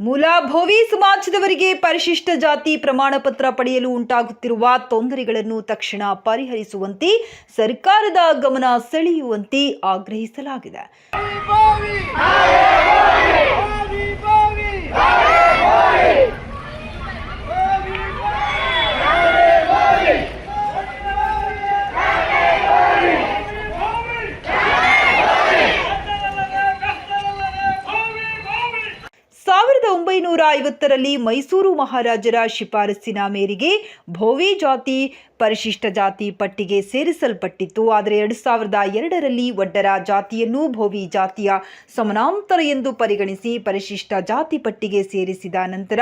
ಮೂಲ ಭೋವಿ ಸಮಾಜದವರಿಗೆ ಪರಿಶಿಷ್ಟ ಜಾತಿ ಪ್ರಮಾಣ ಪತ್ರ ಪಡೆಯಲು ಉಂಟಾಗುತ್ತಿರುವ ತೊಂದರೆಗಳನ್ನು ತಕ್ಷಣ ಪರಿಹರಿಸುವಂತೆ ಸರ್ಕಾರದ ಗಮನ ಸೆಳೆಯುವಂತೆ ಆಗ್ರಹಿಸಲಾಗಿದೆ. ಒಂಬೈನೂರ ಐವತ್ತರಲ್ಲಿ ಮೈಸೂರು ಮಹಾರಾಜರ ಶಿಫಾರಸ್ಸಿನ ಮೇರೆಗೆ ಭೋವಿ ಜಾತಿ ಪರಿಶಿಷ್ಟ ಜಾತಿ ಪಟ್ಟಿಗೆ ಸೇರಿಸಲ್ಪಟ್ಟಿತ್ತು. ಆದರೆ ಎರಡು ಸಾವಿರದ ಎರಡರಲ್ಲಿ ಒಡ್ಡರ ಜಾತಿಯನ್ನು ಭೋವಿ ಜಾತಿಯ ಸಮಾನಾಂತರ ಎಂದು ಪರಿಗಣಿಸಿ ಪರಿಶಿಷ್ಟ ಜಾತಿ ಪಟ್ಟಿಗೆ ಸೇರಿಸಿದ ನಂತರ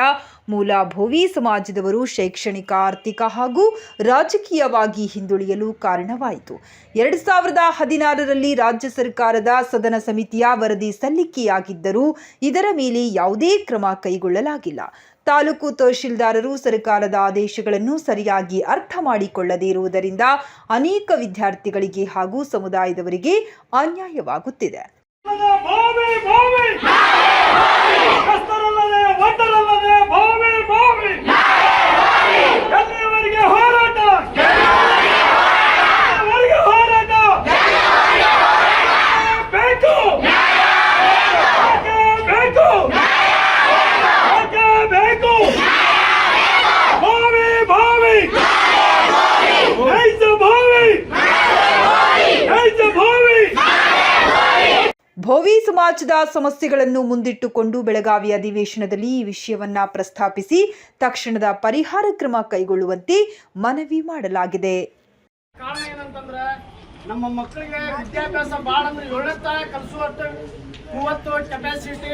ಮೂಲ ಭೋವಿ ಸಮಾಜದವರು ಶೈಕ್ಷಣಿಕ, ಆರ್ಥಿಕ ಹಾಗೂ ರಾಜಕೀಯವಾಗಿ ಹಿಂದುಳಿಯಲು ಕಾರಣವಾಯಿತು. ಎರಡು ಸಾವಿರದ ಹದಿನಾರರಲ್ಲಿ ರಾಜ್ಯ ಸರ್ಕಾರದ ಸದನ ಸಮಿತಿಯ ವರದಿ ಸಲ್ಲಿಕೆಯಾಗಿದ್ದರೂ ಇದರ ಮೇಲೆ ಯಾವುದೇ ಕ್ರಮ ಕೈಗೊಳ್ಳಲಾಗಿಲ್ಲ. ತಾಲೂಕು ತಹಶೀಲ್ದಾರರು ಸರ್ಕಾರದ ಆದೇಶಗಳನ್ನು ಸರಿಯಾಗಿ ಅರ್ಥ ಮಾಡಿಕೊಳ್ಳದೇ ಇರುವುದರಿಂದ ಅನೇಕ ವಿದ್ಯಾರ್ಥಿಗಳಿಗೆ ಹಾಗೂ ಸಮುದಾಯದವರಿಗೆ ಅನ್ಯಾಯವಾಗುತ್ತಿದೆ. ಭೋವಿ ಸಮಾಜದ ಸಮಸ್ಯೆಗಳನ್ನು ಮುಂದಿಟ್ಟುಕೊಂಡು ಬೆಳಗಾವಿ ಅಧಿವೇಶನದಲ್ಲಿ ಈ ವಿಷಯವನ್ನ ಪ್ರಸ್ತಾಪಿಸಿ ತಕ್ಷಣದ ಪರಿಹಾರ ಕ್ರಮ ಕೈಗೊಳ್ಳುವಂತೆ ಮನವಿ ಮಾಡಲಾಗಿದೆ. ಕಾರಣ ಏನಂತಂದ್ರೆ ನಮ್ಮ ಮಕ್ಕಳಿಗೆ ವಿದ್ಯಾಭ್ಯಾಸ ಭಾಳ ಅಂದ್ರೆ ಏಳನೇ ತನ ಕಲಿಸುವಷ್ಟು ಮೂವತ್ತು ಕೆಪಾಸಿಟಿ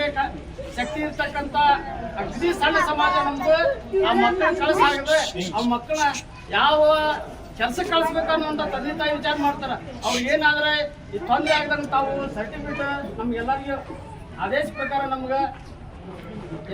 ಶಕ್ತಿ ಇರ್ತಕ್ಕಂಥ ಅಗದಿ ಸಣ್ಣ ಸಮಾಜ ನಮ್ದು. ಆ ಮಕ್ಕಳ ಕಳಿಸಾಗದೆ. ಆ ಮಕ್ಕಳ ಯಾವ ಕೆಲಸ ಕಳಿಸ್ಬೇಕು ಅಂತ ತಂದೆ ತಾಯಿ ವಿಚಾರ ಮಾಡ್ತಾರ. ಅವ್ರು ಏನಾದ್ರೆ ಈ ತೊಂದರೆ ಆಗದಂಗೆ ತಾವು ಸರ್ಟಿಫಿಕೇಟ್ ನಮ್ಗೆಲ್ಲರಿಗೂ ಆದೇಶ ಪ್ರಕಾರ ನಮ್ಗೆ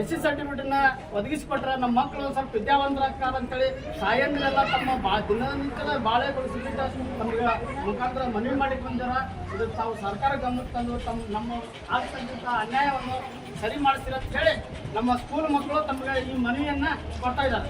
ಎಸ್ ಸಿ ಸರ್ಟಿಫಿಕೇಟನ್ನ ಒದಗಿಸಿಕೊಟ್ರೆ ನಮ್ಮ ಮಕ್ಕಳು ಸ್ವಲ್ಪ ವಿದ್ಯಾವಂತರಾಗ್ತಾರೆ ಅಂತೇಳಿ ಸಾಯಂಗಳೆಲ್ಲ ತಮ್ಮ ಬಾ ದಿನನಿತ್ಯದ ಬಾಳೆ ಸಿಗುತ್ತೆ ನಮ್ಗೆ ಮುಖಾಂತರ ಮನವಿ ಮಾಡಿ ಬಂದಾರ. ಇದು ತಾವು ಸರ್ಕಾರ ಗಮನಕ್ಕೆ ತಂದು ತಮ್ಮ ನಮ್ಮ ಆಗ್ತಕ್ಕಂಥ ಅನ್ಯಾಯವನ್ನು ಸರಿ ಮಾಡಿಸ್ತೀರ ಅಂತ ಹೇಳಿ ನಮ್ಮ ಸ್ಕೂಲ್ ಮಕ್ಕಳು ತಮಗೆ ಈ ಮನವಿಯನ್ನ ಕೊಡ್ತಾ ಇದ್ದಾರೆ.